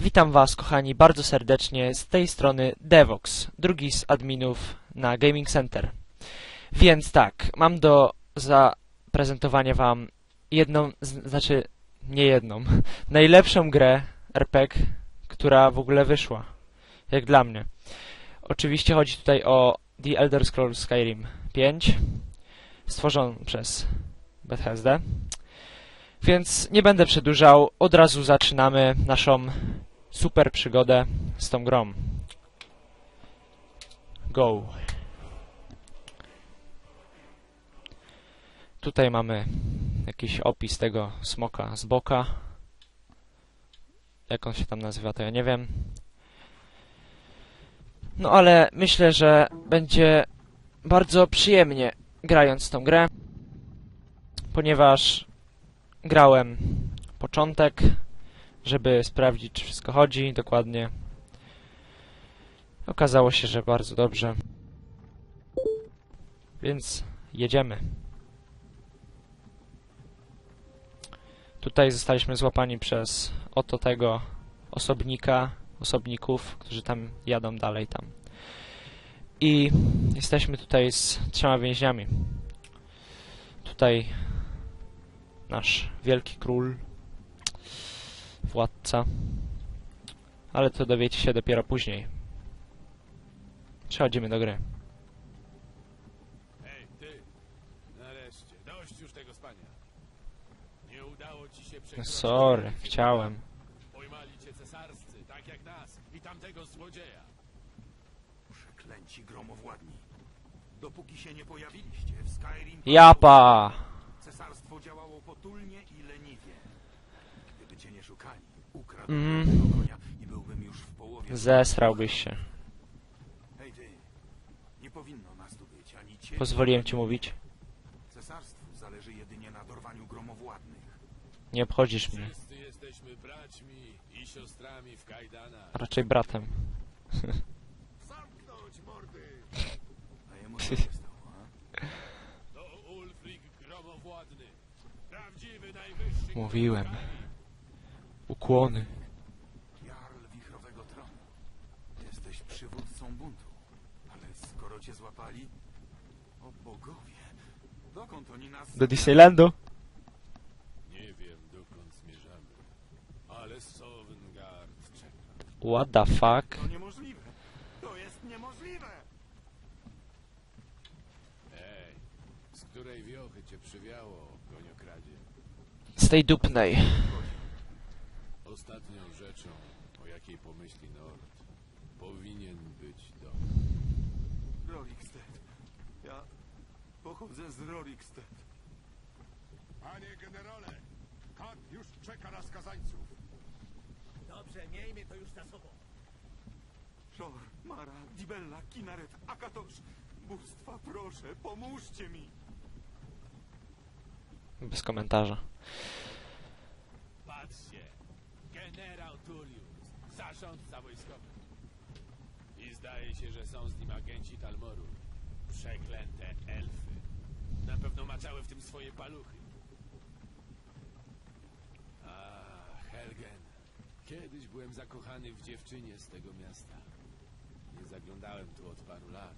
Witam Was, kochani, bardzo serdecznie z tej strony Devox, drugi z adminów na Gaming Center. Więc tak, mam do zaprezentowania Wam jedną, znaczy nie jedną, najlepszą grę RPG, która w ogóle wyszła, jak dla mnie. Oczywiście chodzi tutaj o The Elder Scrolls Skyrim 5, stworzoną przez Bethesda. Więc nie będę przedłużał, od razu zaczynamy naszą super przygodę z tą grą. Go. Tutaj mamy jakiś opis tego smoka z boka. Jak on się tam nazywa, to ja nie wiem. No ale myślę, że będzie bardzo przyjemnie grając tą grę, ponieważ grałem początek, żeby sprawdzić, czy wszystko chodzi dokładnie. Okazało się, że bardzo dobrze. Więc jedziemy. Tutaj zostaliśmy złapani przez oto tego osobnika, osobników, którzy tam jadą dalej tam. I jesteśmy tutaj z trzema więźniami. Tutaj nasz wielki król, władca. Ale to dowiecie się dopiero później. Przechodzimy do gry. Ej, ty! Nareszcie, dość już tego spania. Nie udało ci się No przekroczyć... sorry, chciałem. Pojmali cię cesarscy, tak jak nas i tamtego złodzieja. Przeklęci gromowładni. Dopóki się nie pojawiliście w Skyrim... Japa! Cesarstwo działało potulnie i leniwie. Gdyby cię nie szukali, ukradłbym tego konia i byłbym już w połowie... Zesrałbyś się. Hej ty, nie powinno nas tu być, ani cię... Pozwoliłem ci mówić. Cesarstwu zależy jedynie na dorwaniu gromowładnych. Nie obchodzisz mnie. Wszyscy jesteśmy braćmi i siostrami w kajdanach. Raczej bratem. Zamknąć mordy! A jemu co się stało, a? To Ulfric Gromowładny. Prawdziwy najwyższy... Mówiłem. Ukłony. Jarl Wichrowego Tronu. Jesteś przywódcą buntu. Ale skoro cię złapali... O bogowie! Dokąd oni nas... Do Disneylandu? Nie wiem, dokąd zmierzamy. Ale Sovngarde czeka. What the fuck? To niemożliwe! To jest niemożliwe! Ej, z której wiochy cię przywiało, koniokradzie? Z tej dupnej. Pochodzę z Rorikstead. Panie generale, kat już czeka na skazańców. Dobrze, miejmy to już za sobą. Szor, Mara, Dibella, Kinaret, Akatosz. Bóstwa, proszę, pomóżcie mi! Bez komentarza. Patrzcie, generał Tullius, zarządca wojskowy. I zdaje się, że są z nim agenci Talmoru. Przeklęte elfy. Na pewno maczały w tym swoje paluchy. A, Helgen. Kiedyś byłem zakochany w dziewczynie z tego miasta. Nie zaglądałem tu od paru lat.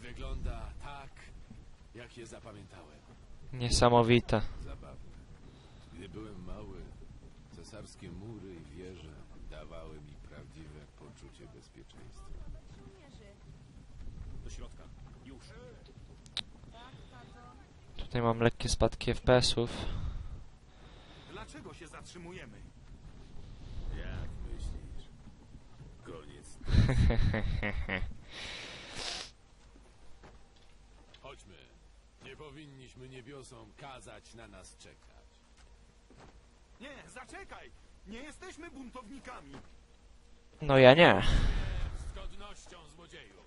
Wygląda tak, jak je zapamiętałem. Niesamowite. Zabawne. Gdy byłem mały, cesarskie mury i wieże dawały mi prawdziwe poczucie bezpieczeństwa. Do środka. Już. Tutaj mam lekkie spadki FPS-ów. Dlaczego się zatrzymujemy? Jak myślisz? Koniec. Chodźmy. Nie powinniśmy niebiosom kazać na nas czekać. Nie, zaczekaj! Nie jesteśmy buntownikami! No ja nie. Z godnością, złodzieju.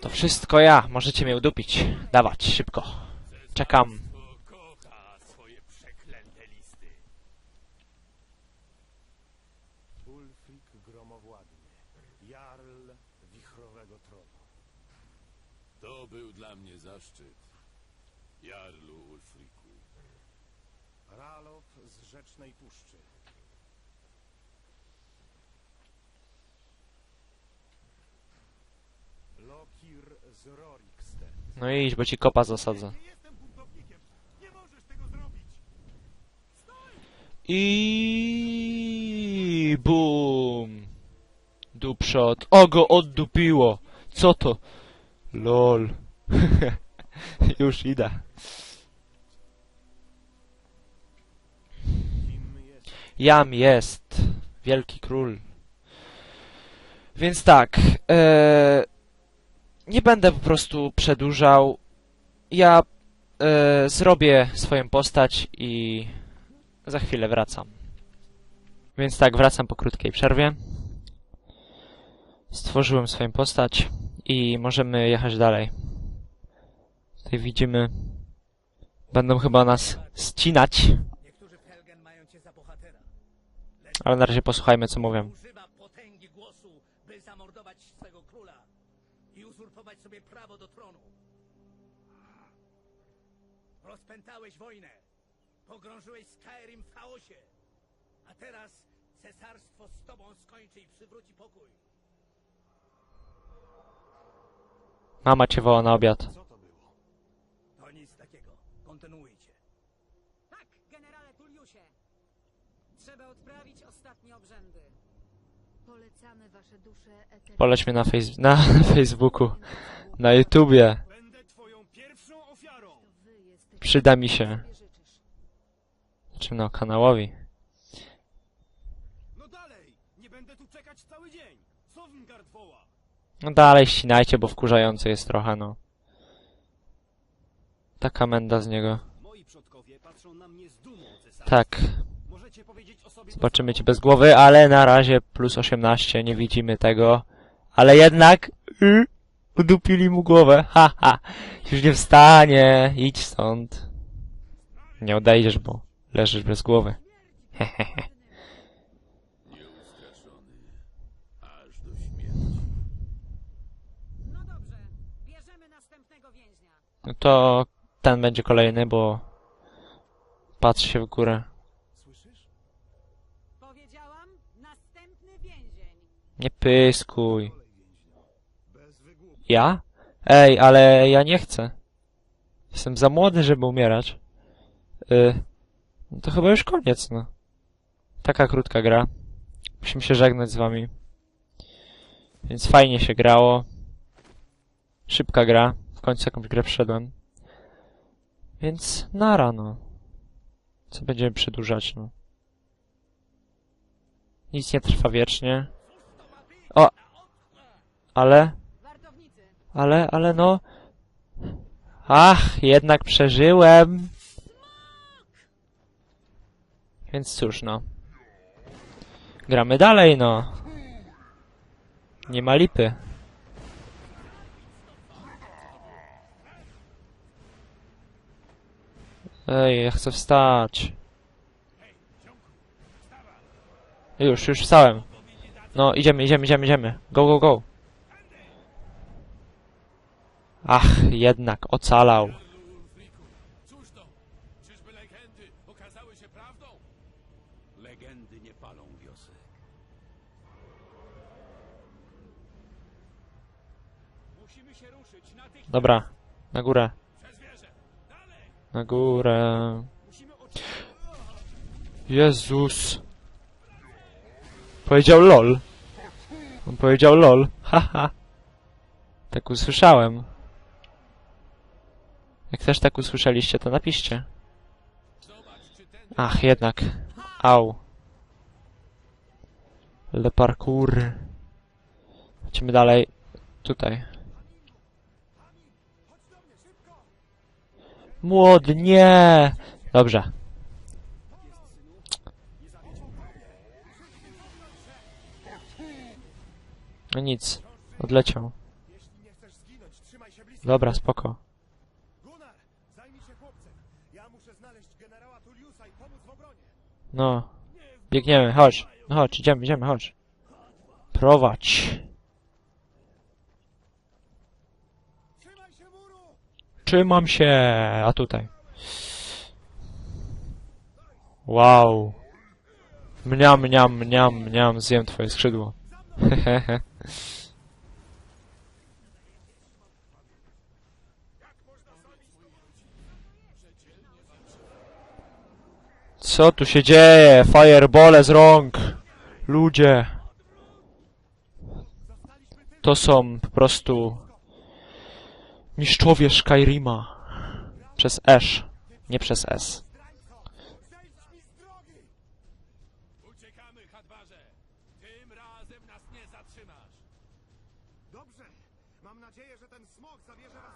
To wszystko ja. Możecie mnie udupić. Dawać, szybko. Czekam. To był dla mnie zaszczyt. Jarlu Ulfriku. A Ralof z Rzecznej Puszczy. Lokir z Rorikstead. No idź, bo ci kopa zasadzę. I bum. Dupshot. O go oddupiło. Co to? Lol. Już idę. Jam jest. Wielki król. Więc tak. E, nie będę po prostu przedłużał. Ja e, zrobię swoją postać i za chwilę wracam. Więc tak, wracam po krótkiej przerwie. Stworzyłem swoją postać i możemy jechać dalej. Tutaj widzimy. Będą chyba nas ścinać, ale na razie posłuchajmy co mówią. I uzurpować sobie prawo do tronu. Rozpętałeś wojnę. Pogrążyłeś Skyrim w chaosie. A teraz cesarstwo z tobą skończy i przywróci pokój. Mama cię woła na obiad. Co to było? To nic takiego. Kontynuujcie. Tak, generale Tulliusie. Trzeba odprawić ostatnie obrzędy. Poleć mnie na, fejs- na Facebooku, na YouTubie. Będę twoją pierwszą ofiarą! To wy jesteście Przyda mi się. Znaczy no, kanałowi. No dalej! Nie będę tu czekać cały dzień! Sovngard woła! No dalej ścinajcie, bo wkurzający jest trochę, no. Taka menda z niego. Moi zobaczymy cię bez głowy, ale na razie plus 18, nie widzimy tego. Ale jednak... Y, udupili mu głowę, haha. Już nie wstanie, idź stąd. Nie odejdziesz, bo leżysz bez głowy. Hehehe. No to ten będzie kolejny, bo patrzy się w górę. Nie pyskuj. Ja? Ej, ale ja nie chcę. Jestem za młody, żeby umierać. Y, no to chyba już koniec, no. Taka krótka gra. Musimy się żegnać z wami. Więc fajnie się grało. Szybka gra. W końcu jakąś grę wszedłem. Więc nara, no. Co będziemy przedłużać, no. Nic nie trwa wiecznie. O! Ale... Ale, ale no... Ach, jednak przeżyłem. Więc cóż, no. Gramy dalej, no. Nie ma lipy. Ej, ja chcę wstać. Już, już wstałem. No, idziemy, idziemy, idziemy, idziemy. Go, go, go. Ach, jednak ocalał. Cóż to? Czyżby legendy okazały się prawdą? Legendy nie palą wiosek. Musimy się ruszyć natychmiast. Dobra, na górę. Przez wieżę! Dalej! Na górę. Musimy Jezus. Powiedział lol. On powiedział lol. Haha. Tak usłyszałem. Jak też tak usłyszeliście, to napiszcie. Ach, jednak. Au. Le parkour. Lecimy dalej. Tutaj. Młody, nie! Dobrze. No nic. Odleciał. Dobra, spoko. No. Biegniemy, chodź. No chodź, idziemy, idziemy, chodź. Prowadź. Trzymam się. A tutaj. Wow. Mniam, mniam, mniam, mniam, zjem twoje skrzydło. Hehehe. Co tu się dzieje? Firebole z rąk! Ludzie! To są po prostu... Mistrzowie Skyrima. Przez Ash, nie przez S.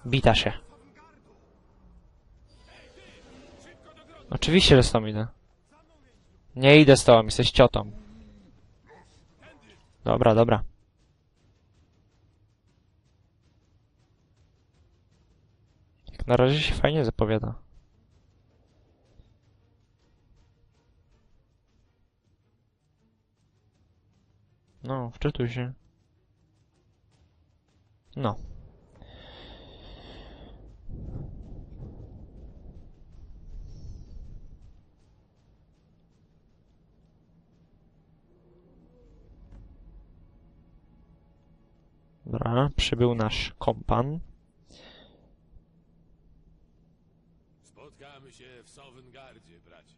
Bita się. Oczywiście, że z tobą idę. Nie idę z tobą, jesteś ciotą. Dobra, dobra. Jak Na razie się fajnie zapowiada. No, wczytuj się. No. Przybył nasz kompan. Spotkamy się w Sovngardzie, bracie.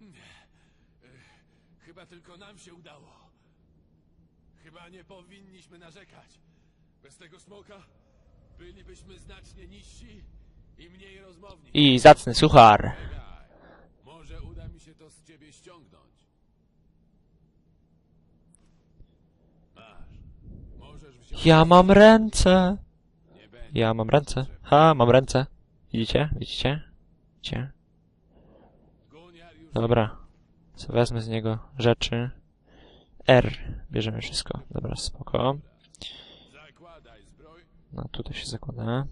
Nie. Ech, Chyba tylko nam się udało. Chyba nie powinniśmy narzekać. Bez tego smoka bylibyśmy znacznie niżsi i mniej rozmowni. I zacny suchar. Czekaj, Może uda mi się to z ciebie ściągnąć. Ja mam ręce. Ja mam ręce. Ha, mam ręce. Widzicie? Widzicie? Widzicie? Dobra. Co wezmę z niego rzeczy. R. Bierzemy wszystko. Dobra, spoko. No, tutaj się zakłada.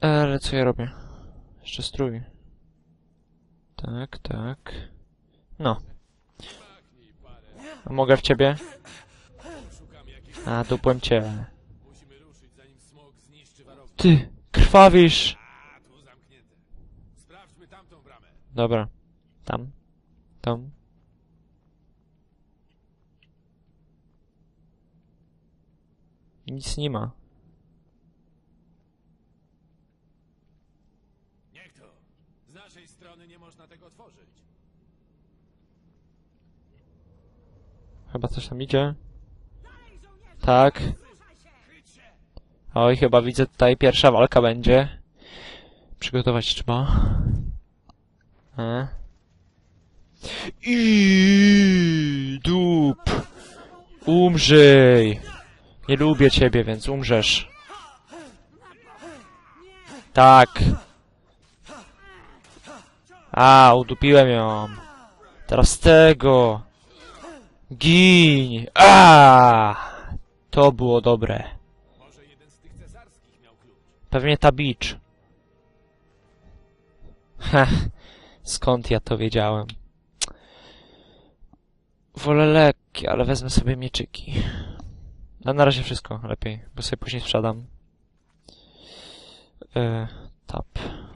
Ale co ja robię? Jeszcze strój. Tak, tak. No. Mogę w ciebie? A, dupłem cię. Ty, krwawisz! Dobra. Tam. Tam. Nic nie ma. Niech to. Z naszej strony nie można tego otworzyć. Chyba coś tam idzie. Tak. Oj, chyba widzę tutaj pierwsza walka będzie. Przygotować trzeba. E. I dup. Umrzyj. Nie lubię ciebie, więc umrzesz. Tak. A, udupiłem ją. Teraz tego. Gin. A, to było dobre. Może jeden z tych cesarskich miał klucz. Pewnie ta beach. Heh, skąd ja to wiedziałem? Wolę lekkie, ale wezmę sobie mieczyki. A na razie wszystko lepiej, bo sobie później sprzedam. E, tap.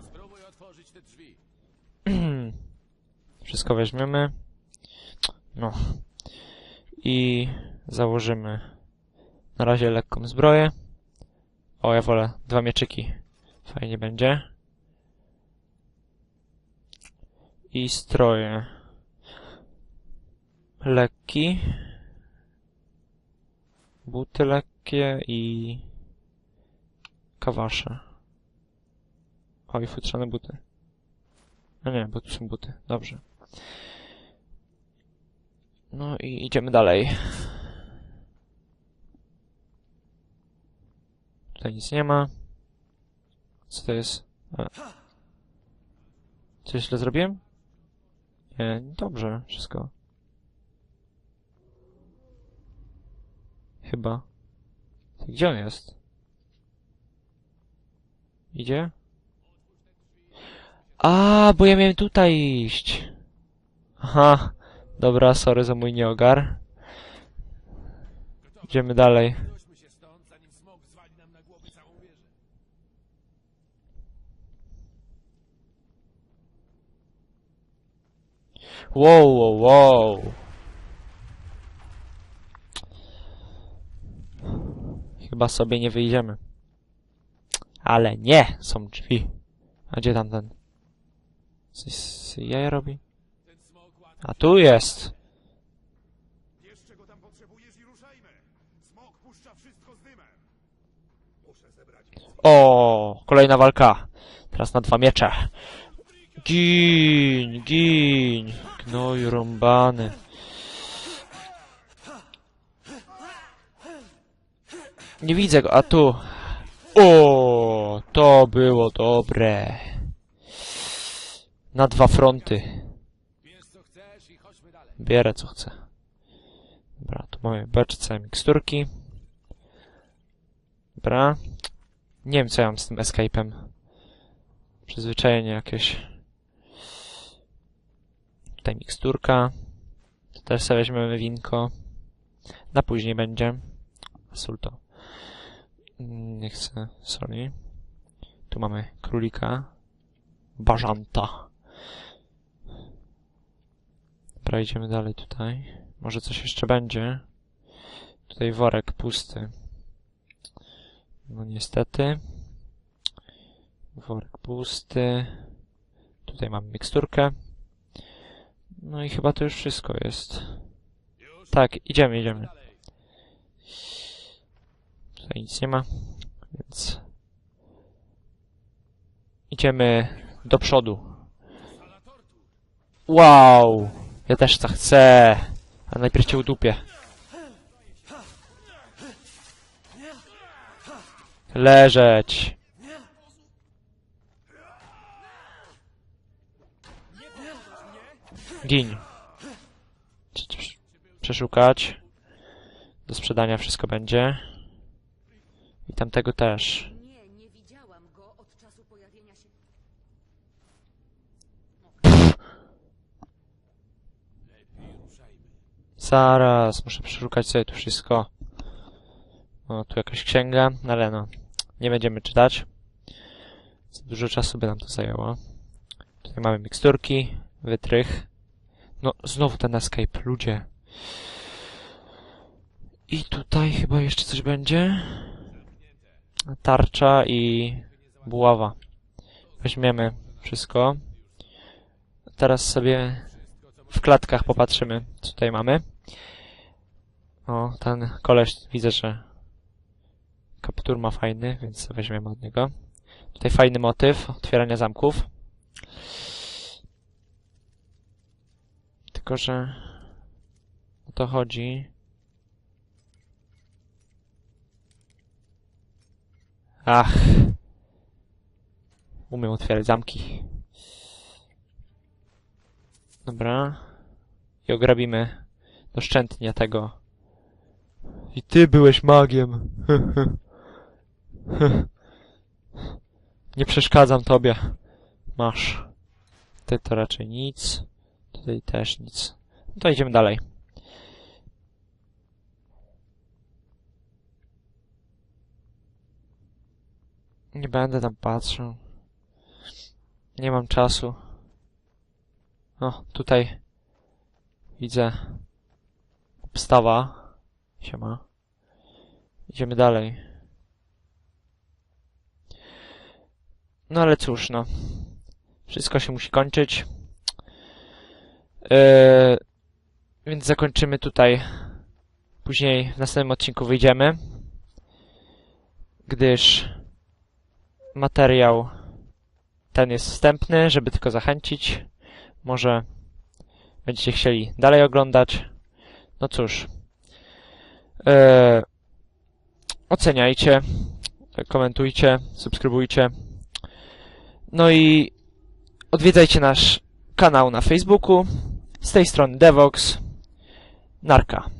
Spróbuj otworzyć te drzwi. Wszystko weźmiemy. No. I założymy na razie lekką zbroję. O, ja wolę dwa mieczyki. Fajnie będzie. I stroje. Lekki. Buty lekkie i kawasze. O, i futrzane buty. No nie, bo tu są buty. Dobrze. No i idziemy dalej. Tutaj nic nie ma. Co to jest? A. Coś źle zrobiłem? Nie, dobrze, wszystko. Chyba. Gdzie on jest? Idzie? A, bo ja miałem tutaj iść. Aha, Dobra, sorry za mój nieogar. Idziemy dalej. Wow, wow, wow. Chyba sobie nie wyjdziemy. Ale nie! Są drzwi. A gdzie tamten? Coś z jaja robi? A tu jest. Tam potrzebujesz i ruszajmy. Smok puszcza wszystko z dymem. Muszę zebrać O, kolejna walka. Teraz na dwa miecze. Gin, gin. Gnoju rąbany. Nie widzę go, a tu. O, to było dobre. Na dwa fronty. Bierz co chcesz i chodźmy dalej. Bierę co chcę. Dobra, tu mamy beczce miksturki. Dobra. Nie wiem co ja mam z tym escape'em. Przyzwyczajenie jakieś. Tutaj miksturka. Tu też sobie weźmiemy winko. Na później będzie. Sól to. Mm, Nie chcę soli. Tu mamy królika. Bażanta. Dobra, idziemy dalej tutaj. Może coś jeszcze będzie. Tutaj worek pusty. No niestety. Worek pusty. Tutaj mamy miksturkę. No i chyba to już wszystko jest. Tak, idziemy, idziemy. Tutaj nic nie ma, więc... Idziemy do przodu. Wow! Ja też to chcę. A najpierw cię udupię. Leżeć. Gin. Przeszukać. Do sprzedania wszystko będzie. I tamtego też. Nie, nie widziałam go od czasu pojawienia się. Lepiej ruszajmy. Zaraz, muszę przeszukać sobie tu wszystko. O, tu jakaś księga, ale no, nie będziemy czytać. Dużo czasu by nam to zajęło. Tutaj mamy miksturki, wytrych. No, znowu ten escape, ludzie. I tutaj chyba jeszcze coś będzie. Tarcza i buława. Weźmiemy wszystko. Teraz sobie w klatkach popatrzymy, co tutaj mamy. O, ten koleś widzę, że kaptur ma fajny, więc weźmiemy od niego. Tutaj fajny motyw otwierania zamków. Tylko, że o to chodzi. Ach. Umiem otwierać zamki. Dobra. I ograbimy doszczętnie tego. I ty byłeś magiem. Nie przeszkadzam tobie. Masz. Tutaj to raczej nic. Tutaj też nic. No to idziemy dalej. Nie będę tam patrzył. Nie mam czasu. O, tutaj widzę obstawa. Siema. Idziemy dalej. No ale cóż, no. Wszystko się musi kończyć. Yy, więc zakończymy tutaj. Później w następnym odcinku wyjdziemy. Gdyż materiał ten jest wstępny, żeby tylko zachęcić. Może będziecie chcieli dalej oglądać. No cóż. Yy, oceniajcie, komentujcie, subskrybujcie. No i odwiedzajcie nasz kanał na Facebooku. Z tej strony Devox. Narka.